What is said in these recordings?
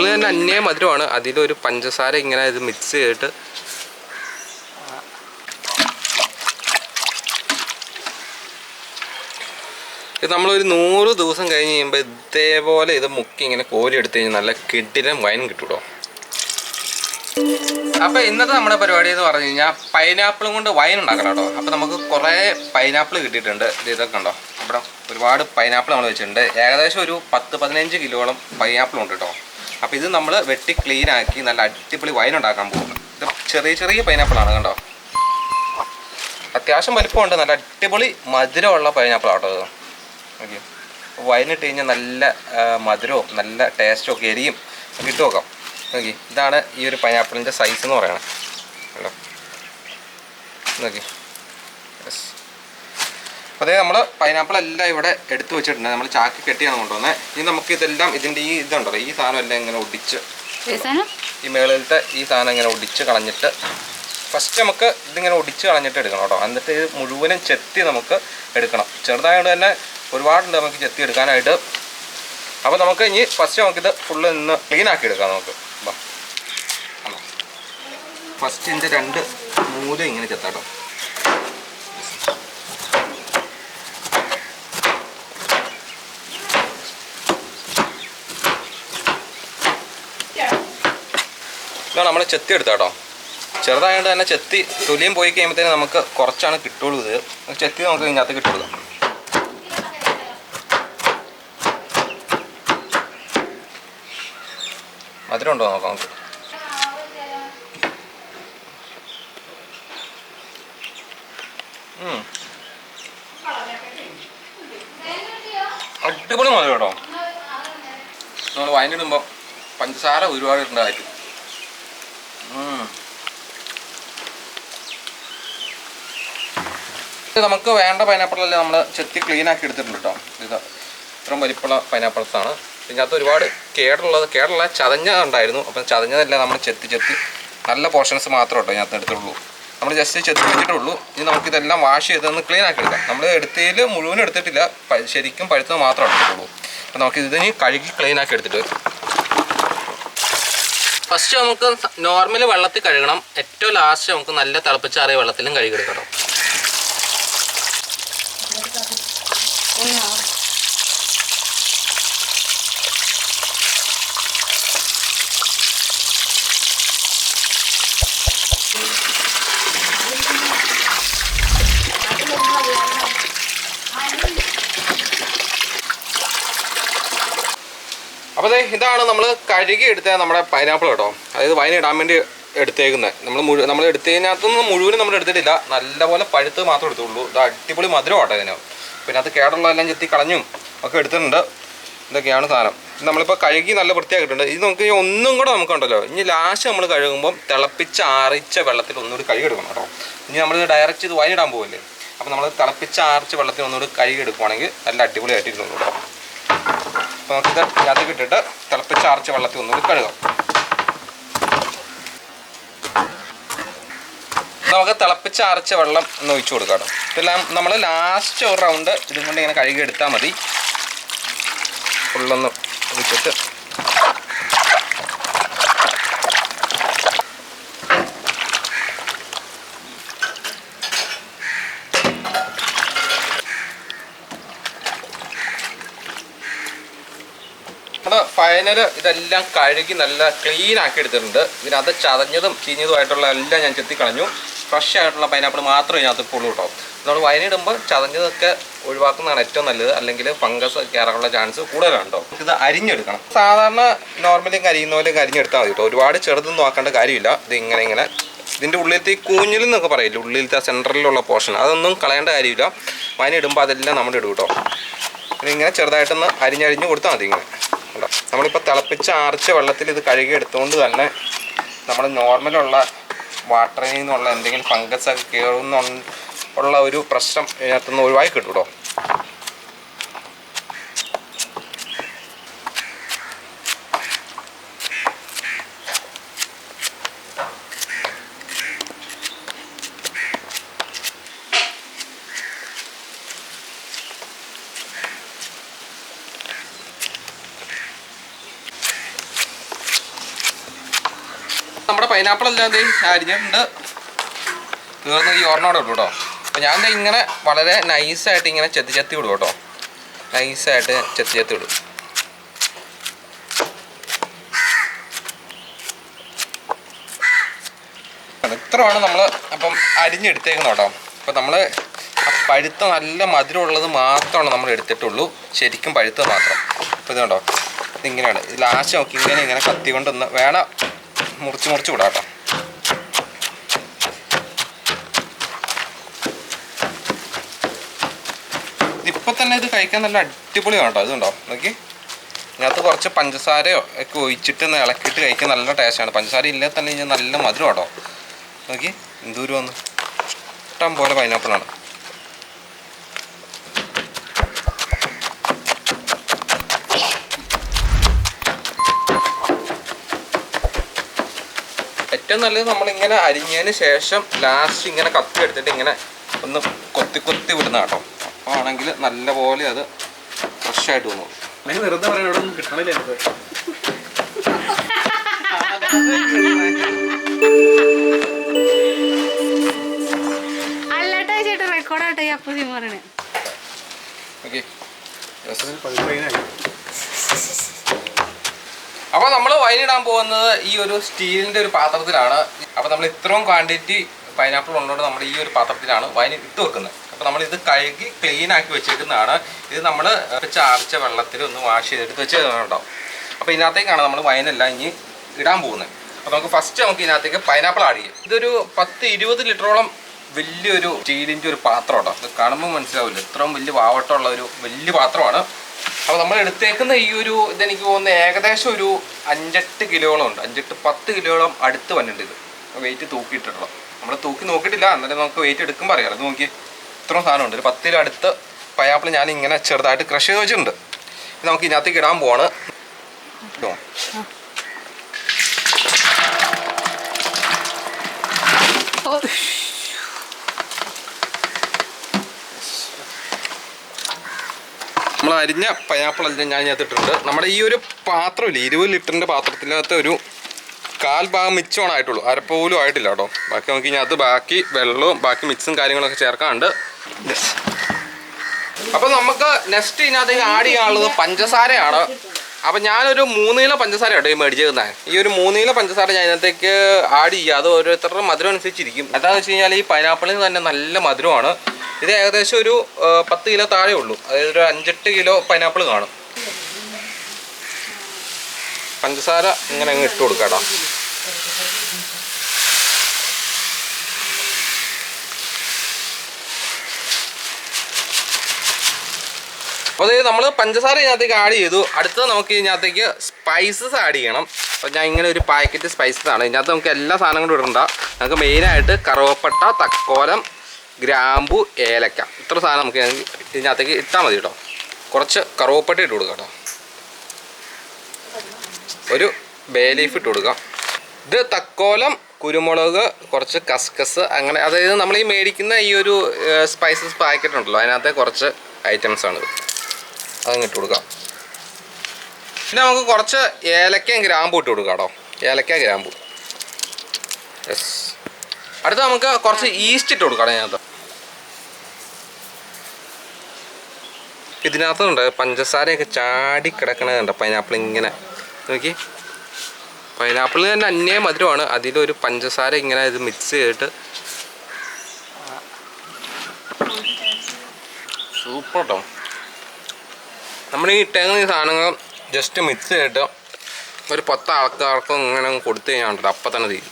പൈനാപ്പിളിന് തന്നെ അന്യ മധുരമാണ് അതിലൊരു പഞ്ചസാര ഇങ്ങനെ ഇത് മിക്സ് ചെയ്തിട്ട്. ഇത് നമ്മളൊരു നൂറ് ദിവസം കഴിഞ്ഞ് കഴിയുമ്പോൾ ഇതേപോലെ ഇത് മുക്കി ഇങ്ങനെ കോരി എടുത്തു കഴിഞ്ഞാൽ നല്ല കിട്ടിലും വൈൻ കിട്ടൂട്ടോ. അപ്പോൾ ഇന്നത്തെ നമ്മുടെ പരിപാടി എന്ന് പറഞ്ഞു കഴിഞ്ഞാൽ പൈനാപ്പിളും കൊണ്ട് വൈൻ ഉണ്ടാക്കണം കേട്ടോ. അപ്പോൾ നമുക്ക് കുറേ പൈനാപ്പിൾ കിട്ടിയിട്ടുണ്ട്. ഇത് ഇതൊക്കെ ഉണ്ടോ ഇവിടെ ഒരുപാട് പൈനാപ്പിൾ നമ്മൾ വെച്ചിട്ടുണ്ട്. ഏകദേശം ഒരു പത്ത് പതിനഞ്ച് കിലോളം പൈനാപ്പിൾ ഉണ്ട് കേട്ടോ. അപ്പൊ ഇത് നമ്മൾ വെട്ടി ക്ലീൻ ആക്കി നല്ല അടിപൊളി വൈൻ ഉണ്ടാക്കാൻ പോകുന്നു. ഇത് ചെറിയ ചെറിയ പൈനാപ്പിളാണ് കണ്ടോ? അത്യാവശ്യം വലിപ്പമുണ്ട്. നല്ല അടിപൊളി മധുരമുള്ള പൈനാപ്പിൾ ആട്ടോ ഇത്. വൈനിട്ട് കഴിഞ്ഞാൽ നല്ല മധുരവും നല്ല ടേസ്റ്റും ഒക്കെ എരിയും ഇട്ട് നോക്കാം. നോക്കി ഇതാണ് ഈ ഒരു പൈനാപ്പിളിന്റെ സൈസ് എന്ന് പറയുന്നത് കണ്ടോ? നോക്കി അതേ നമ്മൾ പൈനാപ്പിൾ എല്ലാം ഇവിടെ എടുത്തു വെച്ചിട്ടുണ്ട്. നമ്മൾ ചാക്കി കെട്ടിയാണ് കൊണ്ടുവന്നത് ഇനി നമുക്ക് ഇതെല്ലാം ഇതിന്റെ ഈ ഇതുണ്ടല്ലോ ഈ സാധനം എല്ലാം ഇങ്ങനെ ഒടിച്ച് ഈ മേളിലത്തെ ഈ സാധനം ഇങ്ങനെ ഒടിച്ച് കളഞ്ഞിട്ട് ഫസ്റ്റ് നമുക്ക് ഇതിങ്ങനെ ഒടിച്ച് കളഞ്ഞിട്ട് എടുക്കണം കേട്ടോ. എന്നിട്ട് ഇത് മുഴുവനും ചെത്തി നമുക്ക് എടുക്കണം. ചെറുതായതുകൊണ്ട് തന്നെ ഒരുപാടുണ്ട് നമുക്ക് ചെത്തി എടുക്കാനായിട്ട്. അപ്പോൾ നമുക്ക് ഇനി ഫസ്റ്റ് നമുക്കിത് ഫുള്ള് നിന്ന് ക്ലീൻ ആക്കി എടുക്കാം നമുക്ക്. ഫസ്റ്റ് ഇതിന്റെ രണ്ട് മൂല ഇങ്ങനെ ചെത്താട്ടോ ഇതാണ് നമ്മൾ ചെത്തി എടുത്താട്ടോ. ചെറുതായതുകൊണ്ട് തന്നെ ചെത്തി തൊലിയും പോയി കഴിയുമ്പോഴത്തേന് നമുക്ക് കുറച്ചാണ് കിട്ടുള്ളൂ ഇത്. ചെത്തി നമുക്ക് ഇതിനകത്ത് കിട്ടുള്ളൂ. മധുരം ഉണ്ടോ നോക്കാം നമുക്ക്. അടിപൊളി മധുരം കേട്ടോ. നമ്മൾ വൈനിടുമ്പോൾ പഞ്ചസാര ഒരുപാട് ഇടേണ്ടതായിട്ട് ഉം. ഇത് നമുക്ക് വേണ്ട പൈനാപ്പിളല്ലേ നമ്മൾ ചെത്തി ക്ലീൻ ആക്കി എടുത്തിട്ടുണ്ട് കേട്ടോ ഇത് ഇത്രയും വലിപ്പമുള്ള പൈനാപ്പിൾസ് ആണ്. ഇതിനകത്ത് ഒരുപാട് കേടുള്ളത് കേടുള്ള ചതഞ്ഞ ഉണ്ടായിരുന്നു. അപ്പം ചതഞ്ഞതല്ല നമ്മൾ ചെത്തി ചെത്തി നല്ല പോർഷൻസ് മാത്രം കേട്ടോ ഇതിനകത്ത് എടുത്തുള്ളൂ നമ്മൾ ജസ്റ്റ് ചെത്തി വെച്ചിട്ടുള്ളൂ ഇനി നമുക്കിതെല്ലാം വാഷ് ചെയ്തൊന്ന് ക്ലീൻ ആക്കി എടുക്കാം. നമ്മൾ എടുത്തതിൽ മുഴുവൻ എടുത്തിട്ടില്ല. ശരിക്കും പഴുത്തത് മാത്രമേ എടുത്തിട്ടുള്ളൂ. അപ്പം നമുക്ക് ഇതിനി കഴുകി ക്ലീൻ ആക്കി എടുത്തിട്ട് ഫസ്റ്റ് നമുക്ക് നോർമൽ വെള്ളത്തിൽ കഴുകണം. ഏറ്റവും ലാസ്റ്റ് നമുക്ക് നല്ല തിളപ്പിച്ചാറിയ വെള്ളത്തിലും കഴുകിയെടുക്കണം. ഇതാണ് നമ്മൾ കഴുകി എടുത്ത നമ്മുടെ പൈനാപ്പിൾ കേട്ടോ. അതായത് വൈൻ ഇടാൻ വേണ്ടി എടുത്തേക്കുന്നത് നമ്മൾ മുഴുവൻ നമ്മൾ എടുത്തതിനകത്തുനിന്ന് മുഴുവനും നമ്മൾ എടുത്തിട്ടില്ല. നല്ലപോലെ പഴുത്ത് മാത്രമേ എടുത്തുള്ളൂ. ഇത് അടിപൊളി മധുരം ആട്ടോ ഇതിന്. പിന്നെ അത് കേടുള്ളതെല്ലാം ചെത്തി കളഞ്ഞും ഒക്കെ എടുത്തിട്ടുണ്ട്. ഇതൊക്കെയാണ് സാധനം. നമ്മളിപ്പോൾ കഴുകി നല്ല വൃത്തിയാക്കിയിട്ടുണ്ട്. ഇത് നമുക്ക് ഒന്നും കൂടെ നമുക്കുണ്ടല്ലോ ഇനി ലാസ്റ്റ് നമ്മൾ കഴുകുമ്പോൾ തിളപ്പിച്ച് ആറിച്ച വെള്ളത്തിൽ ഒന്നുകൂടി കഴുകിയെടുക്കണം കേട്ടോ. ഇനി നമ്മൾ ഡയറക്റ്റ് ഇത് വൈനിടാൻ പോകില്ലേ അപ്പോൾ നമ്മൾ തിളപ്പിച്ച് ആറിച്ച വെള്ളത്തിൽ ഒന്നുകൂടി കഴുകിയെടുക്കുവാണെങ്കിൽ നല്ല അടിപൊളിയായിട്ടിരുന്നു കേട്ടോ. അപ്പോൾ നമുക്കിത് ഇതിനകത്ത് ഇട്ടിട്ട് തിളപ്പിച്ച് ആർച്ച വെള്ളത്തിൽ ഒന്നുകൂടി കഴുകാം. നമുക്ക് തിളപ്പിച്ച് ആർച്ച വെള്ളം ഒന്ന് ഒഴിച്ചു കൊടുക്കാം ഇതെല്ലാം നമ്മൾ ലാസ്റ്റ് ഒരു റൗണ്ട് ഇതും കൊണ്ട് ഇങ്ങനെ കഴുകി എടുത്താൽ മതി ഫുള്ളൊന്ന് ഒഴിച്ചിട്ട് അത് ഫൈനൽ ഇതെല്ലാം കഴുകി നല്ല ക്ലീൻ ആക്കി എടുത്തിട്ടുണ്ട് ഇതിനകത്ത് ചതഞ്ഞതും ചീഞ്ഞതുമായിട്ടുള്ള എല്ലാം ഞാൻ ചെത്തി കളഞ്ഞു ഫ്രഷ് ആയിട്ടുള്ള പൈനാപ്പിൾ മാത്രമേ ഇതിനകത്ത് ഇപ്പോൾ കേട്ടോ. നമ്മൾ വയനിടുമ്പോൾ ചതഞ്ഞതൊക്കെ ഒഴിവാക്കുന്നതാണ് ഏറ്റവും നല്ലത്. അല്ലെങ്കിൽ ഫംഗസ് കയറാനുള്ള ചാൻസ് കൂടുതലാണ് കേട്ടോ. ഇത് അരിഞ്ഞെടുക്കണം. സാധാരണ നോർമലി അരിയുന്ന പോലെ അരിഞ്ഞെടുത്താൽ മതി കേട്ടോ. ഒരുപാട് ചെറുതൊന്നും ആക്കേണ്ട കാര്യമില്ല. ഇത് ഇങ്ങനെ ഇങ്ങനെ ഇതിന്റെ ഉള്ളിലത്തെ ഈ കൂഞ്ഞിൽ എന്നൊക്കെ പറയില്ല? ഉള്ളിലത്തെ സെന്ററിലുള്ള പോർഷൻ അതൊന്നും കളയേണ്ട കാര്യമില്ല. വയനിടുമ്പോൾ അതെല്ലാം നമ്മുടെ ഇടും കേട്ടോ. ഇങ്ങനെ ചെറുതായിട്ടൊന്ന് അരിഞ്ഞരിഞ്ഞ് കൊടുത്താൽ മതി ഇങ്ങനെ. കണ്ടോ നമ്മളിപ്പോൾ തിളപ്പിച്ച ആർച്ച വെള്ളത്തിൽ ഇത് കഴുകി എടുത്തുകൊണ്ട് തന്നെ നമ്മൾ നോർമലുള്ള വാട്ടറിൽ നിന്നുള്ള എന്തെങ്കിലും ഫംഗസ് ഒക്കെ കയറുന്ന ഉള്ള ഒരു പ്രശ്നം ഇതിനകത്തുനിന്ന് ഒഴിവായി കിട്ടും കേട്ടോ പൈനാപ്പിൾ എല്ലാം ദേ അരിഞ്ഞിട്ടുണ്ട്. തീർന്ന് ഈ ഓർണോടെ ഇട്ടു കേട്ടോ അപ്പോൾ ഞാൻ എന്താ ഇങ്ങനെ വളരെ നൈസായിട്ട് ഇങ്ങനെ ചെത്തി ചെത്തി വിടും കേട്ടോ നൈസായിട്ട് ചെത്തി ചെത്തി വിടും ഇത്രയാണ് നമ്മൾ അപ്പം അരിഞ്ഞെടുത്തേക്കുന്നത് കേട്ടോ അപ്പം നമ്മൾ പഴുത്ത നല്ല മധുരമുള്ളത് മാത്രമാണ് നമ്മൾ എടുത്തിട്ടുള്ളൂ. ശരിക്കും പഴുത്തത് മാത്രം. അപ്പോൾ ഇത് കണ്ടോ? ഇതിങ്ങനെയാണ്. ലാസ്റ്റ് നോക്കി ഇങ്ങനെ ഇങ്ങനെ കത്തി കൊണ്ടൊന്ന് വേണം മുറിച്ച് മുറിച്ച് വിടാം കേട്ടോ. ഇപ്പം തന്നെ ഇത് കഴിക്കാൻ നല്ല അടിപൊളിയാണ് കേട്ടോ. ഇതുണ്ടോ? നോക്കി. ഇതിനകത്ത് കുറച്ച് പഞ്ചസാരയോ ഒക്കെ ഒഴിച്ചിട്ട് ഒന്ന് ഇളക്കിയിട്ട് കഴിക്കാൻ നല്ല ടേസ്റ്റാണ്. പഞ്ചസാര ഇല്ലെങ്കിൽ തന്നെ നല്ല മധുരം കേട്ടോ. നോക്കി. എന്തൂരം വന്ന്. ഇഷ്ടം പോലെ പൈനാപ്പിളാണ് ഏറ്റവും നല്ലത് നമ്മളിങ്ങനെ അരിഞ്ഞതിന് ശേഷം ലാസ്റ്റ് ഇങ്ങനെ കത്തി എടുത്തിട്ട് ഇങ്ങനെ ഒന്ന് കൊത്തി കൊത്തി വിടുന്ന കേട്ടോ. അപ്പോൾ ആണെങ്കിൽ നല്ല പോലെ അത് ഫ്രഷ് ആയിട്ട് തോന്നും അല്ലെങ്കിൽ വെറുതെ പറയാൻ ഇവിടെ ഒന്നും കിട്ടണില്ല എനിക്ക്. അല്ലട്ടോ ചേട്ടാ റെക്കോർഡാട്ടോ ഈ അപ്പൂസി പറയണേ ഓക്കെ അപ്പോൾ നമ്മൾ വൈനിടാൻ പോകുന്നത് ഈ ഒരു സ്റ്റീലിന്റെ ഒരു പാത്രത്തിലാണ്. അപ്പോൾ നമ്മൾ ഇത്രയും ക്വാണ്ടിറ്റി പൈനാപ്പിൾ ഉള്ളതുകൊണ്ട് നമ്മൾ ഈ ഒരു പാത്രത്തിലാണ് വൈൻ ഇട്ട് വെക്കുന്നത്. അപ്പോൾ നമ്മൾ ഇത് കഴുകി ക്ലീൻ ആക്കി വെച്ചേക്കുന്നതാണ്. ഇത് നമ്മൾ ചാർച്ച വെള്ളത്തിൽ ഒന്ന് വാഷ് ചെയ്തെടുത്ത് വെച്ചിട്ടുണ്ടാവും അപ്പോൾ ഇതിനകത്തേക്കാണ് നമ്മൾ വൈനെല്ലാം ഇനി ഇടാൻ പോകുന്നത്. അപ്പോൾ നമുക്ക് ഫസ്റ്റ് നമുക്ക് ഇതിനകത്തേക്ക് പൈനാപ്പിൾ ആഡ് ചെയ്യാം. ഇതൊരു പത്ത് ഇരുപത് ലിറ്ററോളം വലിയൊരു സ്റ്റീലിന്റെ ഒരു പാത്രം കേട്ടോ ഇത് കാണുമ്പോൾ മനസ്സിലാവില്ല. ഇത്രയും വലിയ വാവട്ടമുള്ള ഒരു വലിയ പാത്രമാണ്. അപ്പോൾ നമ്മൾ എടുത്തേക്കുന്ന ഈ ഒരു ഇതെനിക്ക് തോന്നുന്നത് ഏകദേശം ഒരു അഞ്ചെട്ട് കിലോളം ഉണ്ട്. അഞ്ചെട്ട് പത്ത് കിലോളം അടുത്ത് വന്നിട്ടുണ്ട് ഇത്. വെയിറ്റ് തൂക്കിയിട്ടുള്ളത് നമ്മൾ തൂക്കി നോക്കിയിട്ടില്ല. എന്നാലും നമുക്ക് വെയിറ്റ് എടുക്കുമ്പോൾ അറിയാം. അത് നോക്കി ഇത്രയും സാധനം ഉണ്ട്. ഒരു പത്ത് അടുത്ത് പയാപ്പിൾ ഞാൻ ഇങ്ങനെ ചെറുതായിട്ട് ക്രഷ് ചെയ്ത് വെച്ചിട്ടുണ്ട് നമുക്ക് ഇതിനകത്തേക്ക് ഇടാൻ പോവാണ്. ഇട്ടോ. ഓ നമ്മൾ അരിഞ്ഞ പൈനാപ്പിൾ എല്ലാം ഞാൻ ഇതിട്ടിട്ടുണ്ട് നമ്മുടെ ഈ ഒരു പാത്രമില്ല ഇരുപത് ലിറ്ററിന്റെ പാത്രത്തിനകത്ത് ഒരു കാൽ ഭാഗം മിച്ചമാണ് ആയിട്ടുള്ളൂ. അരപ്പോലും ആയിട്ടില്ല കേട്ടോ. ബാക്കി നമുക്ക് അത് ബാക്കി വെള്ളവും ബാക്കി മിക്സും കാര്യങ്ങളൊക്കെ ചേർക്കാണ്ട് അപ്പോൾ നമുക്ക് നെക്സ്റ്റ് ഇതിനകത്തേക്ക് ആഡ് ചെയ്യാനുള്ളത് പഞ്ചസാരയാണ്. അപ്പം ഞാനൊരു മൂന്ന് കിലോ പഞ്ചസാര കേട്ടോ ഈ മേടിച്ചേക്കുന്നത് ഈ ഒരു മൂന്ന് കിലോ പഞ്ചസാര ഞാൻ ഇതിനകത്തേക്ക് ആഡ് ചെയ്യുക അത് ഓരോരുത്തരുടെ മധുരം അനുസരിച്ചിരിക്കും. എന്താണെന്ന് വെച്ച് കഴിഞ്ഞാൽ ഈ പൈനാപ്പിളിന് തന്നെ നല്ല മധുരമാണ്. ഇത് ഏകദേശം ഒരു പത്ത് കിലോ താഴെ ഉള്ളൂ. അതായത് ഒരു അഞ്ചെട്ട് കിലോ പൈനാപ്പിൾ കാണും. പഞ്ചസാര ഇങ്ങനെ അങ്ങ് ഇട്ട് കൊടുക്കാം അപ്പോൾ അതായത് നമ്മൾ പഞ്ചസാര ഇതിനകത്തേക്ക് ആഡ് ചെയ്തു. അടുത്തത് നമുക്ക് ഇതിനകത്തേക്ക് സ്പൈസസ് ആഡ് ചെയ്യണം. അപ്പോൾ ഞാൻ ഇങ്ങനെ ഒരു പാക്കറ്റ് സ്പൈസസ് ആണ്. ഇതിനകത്ത് നമുക്ക് എല്ലാ സാധനങ്ങളും ഇടണ്ട. നമുക്ക് മെയിനായിട്ട് കറുവപ്പട്ട തക്കോലം ഗ്രാമ്പു ഏലക്ക. ഇത്ര സാധനം നമുക്ക് ഇതിനകത്തേക്ക് ഇട്ടാൽ മതി കേട്ടോ. കുറച്ച് കറുവപ്പട്ട ഇട്ട് കൊടുക്കാം കേട്ടോ. ഒരു ബേ ലീഫ് ഇട്ട് കൊടുക്കാം. ഇത് തക്കോലം കുരുമുളക് കുറച്ച് കസ്കസ് അങ്ങനെ അതായത് നമ്മൾ ഈ മേടിക്കുന്ന ഈ ഒരു സ്പൈസസ് പാക്കറ്റ് ഉണ്ടല്ലോ. അതിനകത്തെ കുറച്ച് ഐറ്റംസ് ആണ് അതങ്ങ് ഇട്ട് കൊടുക്കാം. പിന്നെ നമുക്ക് കുറച്ച് ഏലക്കയും ഗ്രാമ്പും ഇട്ട് കൊടുക്കാം കേട്ടോ. ഏലക്ക ഗ്രാമ്പു. യെസ് അടുത്ത നമുക്ക് കുറച്ച് ഈസ്റ്റ് ഇട്ട് കൊടുക്കാം അതിനകത്ത്. ഇതിനകത്തുണ്ട് പഞ്ചസാരയൊക്കെ ചാടി കിടക്കണതുണ്ട് പൈനാപ്പിൾ ഇങ്ങനെ. നോക്കി. പൈനാപ്പിളിന് തന്നെ അന്യേ മധുരമാണ്. അതിലൊരു പഞ്ചസാര ഇങ്ങനെ ഇത് മിക്സ് ചെയ്തിട്ട്. സൂപ്പർ കേട്ടോ നമ്മൾ ഈ ഇട്ടേക്കുന്ന ഈ സാധനങ്ങൾ ജസ്റ്റ് മിക്സ് ചെയ്തിട്ട് ഒരു പത്ത് ആൾക്കാർക്ക് ഇങ്ങനെ കൊടുത്തു കഴിഞ്ഞാൽ അപ്പം തന്നെ തീരും.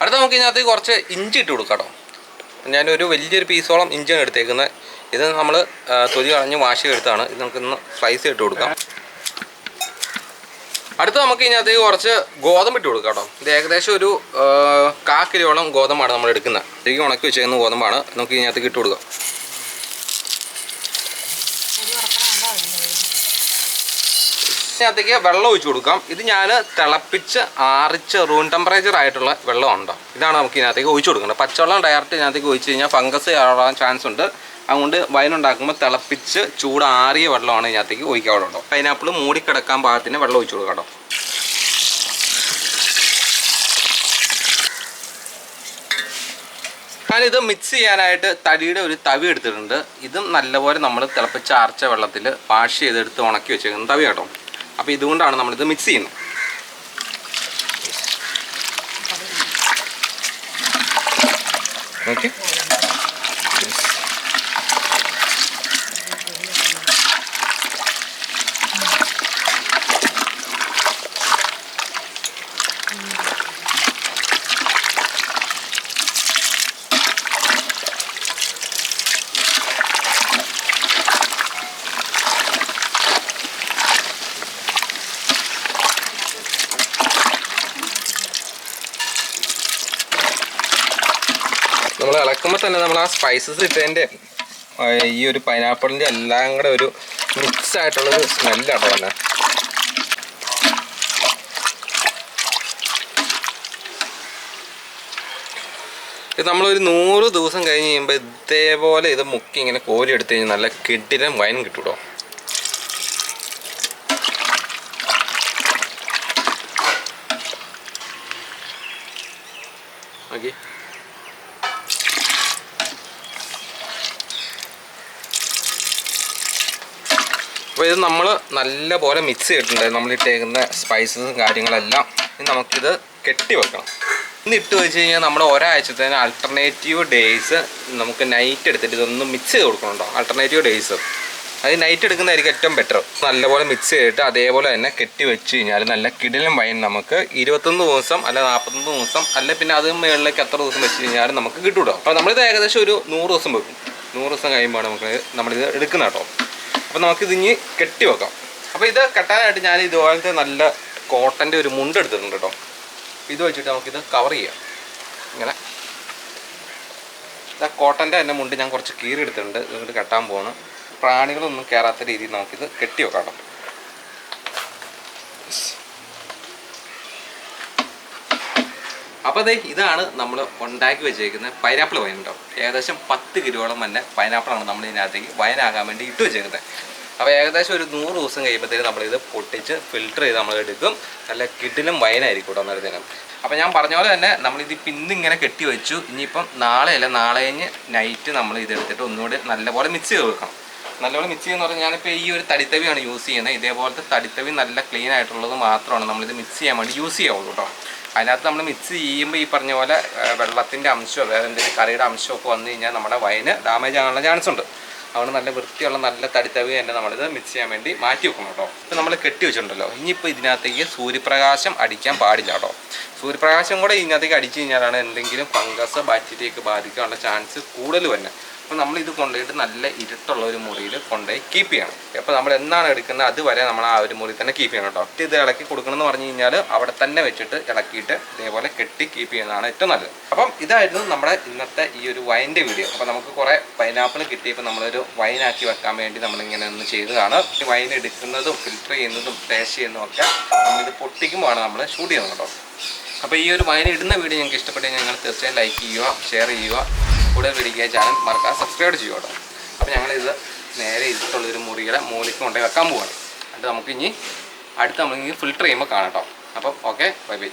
അടുത്ത നമുക്ക് ഇതിനകത്ത് കുറച്ച് ഇഞ്ചി ഇട്ട് കൊടുക്കാം ഞാനൊരു വലിയൊരു പീസോളം ഇഞ്ചിയാണ് എടുത്തേക്കുന്നത്. ഇത് നമ്മൾ തൊലി കളഞ്ഞ് വാശി എടുത്താണ് ഇത് നമുക്കിന്ന് സ്ലൈസ് ഇട്ട് കൊടുക്കാം. അടുത്ത നമുക്ക് ഇതിനകത്ത് കുറച്ച് ഗോതമ്പ് ഇട്ട് കൊടുക്കാം കേട്ടോ. ഇത് ഏകദേശം ഒരു കാക്കിലോളം ഗോതമ്പാണ് നമ്മൾ എടുക്കുന്നത് ശരിക്കും ഉണക്കി വെച്ചേക്കുന്ന ഗോതമ്പാണ്. നമുക്ക് ഇതിനകത്ത് ഇട്ട് കൊടുക്കാം. ഇതിനകത്തേക്ക് വെള്ളം ഒഴിച്ചു കൊടുക്കാം. ഇത് ഞാൻ തിളപ്പിച്ച് ആറിച്ച് റൂം ടെമ്പറേച്ചർ ആയിട്ടുള്ള വെള്ളം ഉണ്ടോ ഇതാണ് നമുക്ക് ഇതിനകത്തേക്ക് ഒഴിച്ചു കൊടുക്കേണ്ടത്. പച്ചവെള്ളം ഡയറക്റ്റ് ഇതിനകത്തേക്ക് ഒഴിച്ച് കഴിഞ്ഞാൽ ഫംഗസ് ആവാൻ ചാൻസ് ഉണ്ട്. അതുകൊണ്ട് വൈൻ തിളപ്പിച്ച് ചൂടാറിയ വെള്ളമാണ് ഇതിനകത്തേക്ക് ഒഴിക്കാവുള്ളൂ പൈനാപ്പിൾ മൂടിക്കിടക്കാൻ പാകത്തിന് വെള്ളം ഒഴിച്ചു കൊടുക്കാം ഞാനിത് മിക്സ് ചെയ്യാനായിട്ട് തടിയുടെ ഒരു തവി എടുത്തിട്ടുണ്ട്. ഇതും നല്ലപോലെ നമ്മൾ തിളപ്പിച്ച ആർച്ച വെള്ളത്തിൽ വാഷ് ചെയ്തെടുത്ത് ഉണക്കി വെച്ചേക്കുന്ന തവി കേട്ടോ അപ്പോൾ ഇതുകൊണ്ടാണ് നമ്മളിത് മിക്സ് ചെയ്യുന്നത്. ഓക്കെ നമ്മൾ ഇളക്കുമ്പോൾ തന്നെ നമ്മൾ ആ സ്പൈസസ് ഇട്ടതിന്റെ ഈ ഒരു പൈനാപ്പിളിന്റെ എല്ലാം കൂടെ ഒരു മിക്സ് ആയിട്ടുള്ളൊരു സ്മെല്ലാണ് തന്നെ ഇത് നമ്മളൊരു നൂറ് ദിവസം കഴിഞ്ഞ് കഴിയുമ്പോൾ ഇതേപോലെ ഇത് മുക്കി ഇങ്ങനെ കോരി എടുത്തു കഴിഞ്ഞാൽ നല്ല കിടിലം വൈൻ കിട്ടൂട്ടോ. ഇത് നമ്മൾ നല്ല പോലെ മിക്സ് ചെയ്തിട്ടുണ്ട് നമ്മൾ ഇട്ടേക്കുന്ന സ്പൈസസും കാര്യങ്ങളെല്ലാം. ഇനി നമുക്കിത് കെട്ടി വെക്കണം. ഇന്ന് ഇട്ട് വെച്ച് കഴിഞ്ഞാൽ നമ്മൾ ഒരാഴ്ചത്തേന് ആൾട്ടർനേറ്റീവ് ഡേയ്സ് നമുക്ക് നൈറ്റ് എടുത്തിട്ട് ഇതൊന്ന് മിക്സ് ചെയ്ത് കൊടുക്കണുണ്ടോ ആൾട്ടർനേറ്റീവ് ഡേയ്സ് അത് നൈറ്റ് എടുക്കുന്നതായിരിക്കും ഏറ്റവും ബെറ്റർ നല്ലപോലെ മിക്സ് ചെയ്തിട്ട് അതേപോലെ തന്നെ കെട്ടി വെച്ച് കഴിഞ്ഞാൽ നല്ല കിടിലും വൈൻ നമുക്ക് ഇരുപത്തൊന്ന് ദിവസം അല്ല നാൽപ്പത്തൊന്ന് ദിവസം അല്ല പിന്നെ അത് മുകളിലേക്ക് എത്ര ദിവസം വെച്ച് കഴിഞ്ഞാൽ നമുക്ക് കിട്ടൂട്ടോ. അപ്പോൾ നമ്മളിത് ഏകദേശം ഒരു നൂറ് ദിവസം വെക്കും. നൂറ് ദിവസം കഴിയുമ്പോൾ നമുക്ക് നമ്മളിത് എടുക്കുന്ന കേട്ടോ അപ്പോൾ ഇനി കെട്ടി വെക്കാം. അപ്പോൾ ഇത് കെട്ടാനായിട്ട് ഞാൻ ഇതുപോലത്തെ നല്ല കോട്ടന്റെ ഒരു മുണ്ട് എടുത്തിട്ടുണ്ട് കേട്ടോ. ഇത് വെച്ചിട്ട് നമുക്കിത് കവർ ചെയ്യാം. ഇങ്ങനെ. ഇതാ കോട്ടന്റെ തന്നെ മുണ്ട് ഞാൻ കുറച്ച് കീറി എടുത്തിട്ടുണ്ട്. ഇതുകൊണ്ട് കെട്ടാൻ പോകുന്നു പ്രാണികളൊന്നും കയറാത്ത രീതിയിൽ നമുക്കിത് കെട്ടി വെക്കാം കേട്ടോ. അപ്പോൾ അതെ ഇതാണ് നമ്മൾ ഉണ്ടാക്കി വെച്ചേക്കുന്ന പൈനാപ്പിൾ വൈൻ ഉണ്ടോ ഏകദേശം പത്ത് കിലോളം തന്നെ പൈനാപ്പിളാണ് നമ്മൾ ഇതിനകത്തേക്ക് വൈനാകാൻ വേണ്ടി ഇട്ട് വെച്ചേക്കുന്നത്. അപ്പോൾ ഏകദേശം ഒരു നൂറ് ദിവസം കഴിയുമ്പോഴത്തേക്ക് നമ്മളിത് പൊട്ടിച്ച് ഫിൽറ്റർ ചെയ്ത് നമ്മൾ എടുക്കും. നല്ല കിടിലും വൈനായിരിക്കും കേട്ടോ അന്നേരത്തേനും. അപ്പോൾ ഞാൻ പറഞ്ഞ പോലെ തന്നെ നമ്മളിത് ഇങ്ങനെ കെട്ടി വെച്ചു. ഇനിയിപ്പം നാളെ അല്ല നാളെ കഴിഞ്ഞ് നൈറ്റ് നമ്മൾ ഇതെടുത്തിട്ട് ഒന്നുകൂടി നല്ലപോലെ മിക്സ് ചെയ്ത് വെക്കണം. നല്ലപോലെ മിക്സ് ചെയ്യുന്ന പറഞ്ഞാൽ ഞാനിപ്പോൾ ഈ ഒരു തടിത്തവിയാണ് യൂസ് ചെയ്യുന്നത്. ഇതേപോലത്തെ തടിത്തവി നല്ല ക്ലീൻ ആയിട്ടുള്ളത് മാത്രമാണ് നമ്മളിത് മിക്സ് ചെയ്യാൻ വേണ്ടി യൂസ് ചെയ്യാവുള്ളൂ കേട്ടോ അതിനകത്ത് നമ്മൾ മിക്സ് ചെയ്യുമ്പോൾ ഈ പറഞ്ഞ പോലെ വെള്ളത്തിന്റെ അംശമോ വേറെ എന്തെങ്കിലും കറിയുടെ അംശമോ ഒക്കെ വന്നു കഴിഞ്ഞാൽ നമ്മുടെ വൈന് ഡാമേജ് ആകാനുള്ള ചാൻസ് ഉണ്ട്. അതുകൊണ്ട് നല്ല വൃത്തിയുള്ള നല്ല തടിത്തവി തന്നെ നമ്മളിത് മിക്സ് ചെയ്യാൻ വേണ്ടി മാറ്റി വെക്കണം കേട്ടോ ഇപ്പം നമ്മൾ കെട്ടി വെച്ചിട്ടുണ്ടല്ലോ. ഇനിയിപ്പോൾ ഇതിനകത്തേക്ക് സൂര്യപ്രകാശം അടിക്കാൻ പാടില്ല കേട്ടോ സൂര്യപ്രകാശം കൂടെ ഇതിനകത്തേക്ക് അടിച്ചു കഴിഞ്ഞാലാണ് എന്തെങ്കിലും ഫംഗസ് ബാക്ടീരിയയൊക്കെ ബാധിക്കാനുള്ള ചാൻസ് കൂടുതൽ തന്നെ അപ്പോൾ നമ്മൾ ഇത് കൊണ്ടുപോയിട്ട് നല്ല ഇരുട്ടുള്ള ഒരു മുറിയിൽ കൊണ്ടുപോയി കീപ്പ് ചെയ്യണം. അപ്പോൾ നമ്മൾ എന്നാണ് എടുക്കുന്നത്? അതുവരെ നമ്മൾ ആ ഒരു മുറി തന്നെ കീപ്പ് ചെയ്യണം കേട്ടോ. ഇത് ഇളക്കി കൊടുക്കണമെന്ന് പറഞ്ഞു കഴിഞ്ഞാൽ അവിടെ തന്നെ വെച്ചിട്ട് ഇളക്കിയിട്ട് ഇതേപോലെ കെട്ടി കീപ്പ് ചെയ്യുന്നതാണ് ഏറ്റവും നല്ലത്. അപ്പം ഇതായിരുന്നു നമ്മുടെ ഇന്നത്തെ ഈ ഒരു വൈന്റെ വീഡിയോ അപ്പോൾ നമുക്ക് കുറേ പൈനാപ്പിൾ കിട്ടിയപ്പോൾ നമ്മളൊരു വൈനാക്കി വെക്കാൻ വേണ്ടി നമ്മളിങ്ങനെ ഒന്ന് ചെയ്തതാണ് വൈൻ എടുക്കുന്നതും ഫിൽറ്റർ ചെയ്യുന്നതും ടേസ്റ്റ് ചെയ്യുന്നതും ഒക്കെ നമ്മളിത് പൊട്ടിക്കുമ്പോഴാണ് നമ്മൾ ഷൂട്ട് ചെയ്യുന്നത് കേട്ടോ. അപ്പോൾ ഈ ഒരു വൈൻ ഇടുന്ന വീഡിയോ നിങ്ങൾക്ക് ഇഷ്ടപ്പെട്ടെങ്കിൽ ഞങ്ങൾ തീർച്ചയായും ലൈക്ക് ചെയ്യുക ഷെയർ ചെയ്യുക. കൂടുതൽ വീഡിയോ ചാനൽ മറക്കാതെ സബ്സ്ക്രൈബ് ചെയ്യുക കേട്ടോ. അപ്പോൾ ഞങ്ങളിത് നേരെ ഇതിട്ടുള്ളൊരു മുറിയുടെ മൂലയ്ക്ക് കൊണ്ടുപോയി വെക്കാൻ പോവാണ്. എന്നിട്ട് നമുക്കിനി അടുത്ത് നമ്മളിങ്ങനെ ഫിൽറ്റർ ചെയ്യുമ്പോൾ കാണാം കേട്ടോ. അപ്പം ഓക്കെ ബൈ ബൈ